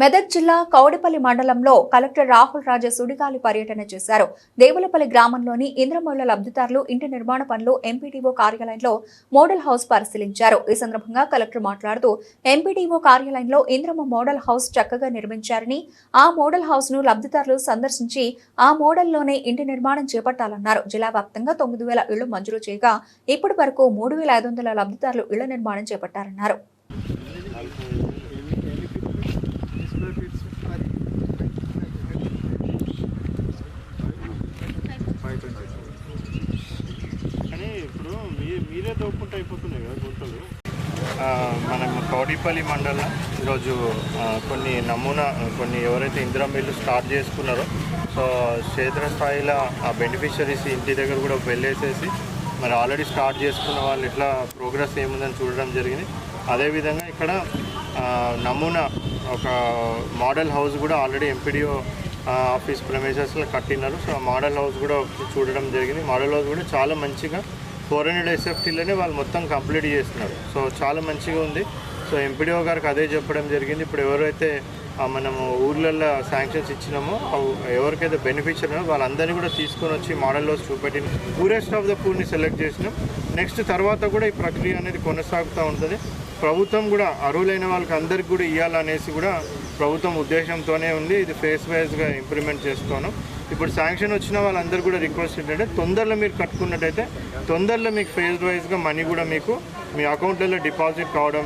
మెదక్ జిల్లా కౌడిపల్లి మండలంలో కలెక్టర్ రాహుల్ రాజా సుడిగాలి పర్యటన చేశారు. దేవులపల్లి గ్రామంలోని ఇంద్రమౌళ లబ్ధిదారులు ఇంటి నిర్మాణ పనులు ఎంపీడీఓ కార్యాలయంలో మోడల్ హౌస్ పరిశీలించారు. ఈ సందర్భంగా కలెక్టర్ మాట్లాడుతూ ఎంపీడీఓ కార్యాలయంలో ఇంద్రమ మోడల్ హౌస్ చక్కగా నిర్మించారని ఆ మోడల్ హౌస్ను లబ్ధిదారులు సందర్శించి ఆ మోడల్లోనే ఇంటి నిర్మాణం చేపట్టాలన్నారు. జిల్లా వ్యాప్తంగా తొమ్మిది వేల ఇళ్ళు మంజూరు చేయగా ఇప్పటి వరకు మూడు వేల ఐదు వందల లబ్ధిదారులు ఇళ్ళ నిర్మాణం చేపట్టారన్నారు. కానీ ఇప్పుడు మీ మీరే తోపుకుంటూ అయిపోతున్నాయి కదా గుంతలు. మనం కౌడిపల్లి మండలం ఈరోజు కొన్ని నమూనా కొన్ని ఎవరైతే ఇందిరా మిల్లు స్టార్ట్ చేసుకున్నారో సో క్షేత్రస్థాయిలో ఆ బెనిఫిషరీస్ ఇంటి దగ్గర కూడా వెళ్ళేసేసి మరి ఆల్రెడీ స్టార్ట్ చేసుకున్న వాళ్ళు ఇట్లా ప్రోగ్రెస్ ఏముందని చూడడం జరిగింది. అదేవిధంగా ఇక్కడ నమూనా ఒక మోడల్ హౌస్ కూడా ఆల్రెడీ ఎంపీడీఓ ఆఫీస్ ప్రమేసెస్లో కట్టినారు. సో మోడల్ హౌస్ కూడా చూడడం జరిగింది. మోడల్ హౌస్ కూడా చాలా మంచిగా ఫోర్ హండ్రెడ్ ఎస్ఎఫ్టీలోనే వాళ్ళు మొత్తం కంప్లీట్ చేస్తున్నారు. సో చాలా మంచిగా ఉంది. సో ఎంపీడీఓ గారికి అదే చెప్పడం జరిగింది. ఇప్పుడు ఎవరైతే మనము ఊర్లలో శాంక్షన్స్ ఇచ్చినామో. ఎవరికైతే బెనిఫిషియర్ ఉన్నారో వాళ్ళందరినీ కూడా తీసుకొని వచ్చి మోడల్లో చూపెట్టి పూరెస్ట్ ఆఫ్ ద పూర్ని సెలెక్ట్ చేసినాం. నెక్స్ట్ తర్వాత కూడా ఈ ప్రక్రియ అనేది కొనసాగుతూ ఉంటుంది. ప్రభుత్వం కూడా అర్హులైన వాళ్ళకి అందరికి కూడా ఇవ్వాలనేసి కూడా ప్రభుత్వం ఉద్దేశంతోనే ఉంది. ఇది ఫేస్ వైజ్గా ఇంప్లిమెంట్ చేస్తాను. ఇప్పుడు శాంక్షన్ వచ్చిన వాళ్ళందరూ కూడా రిక్వెస్ట్ ఏంటంటే తొందరలో మీరు కట్టుకున్నట్టయితే తొందరలో మీకు ఫేజ్ వైజ్గా మనీ కూడా మీకు మీ అకౌంట్లలో డిపాజిట్ కావడం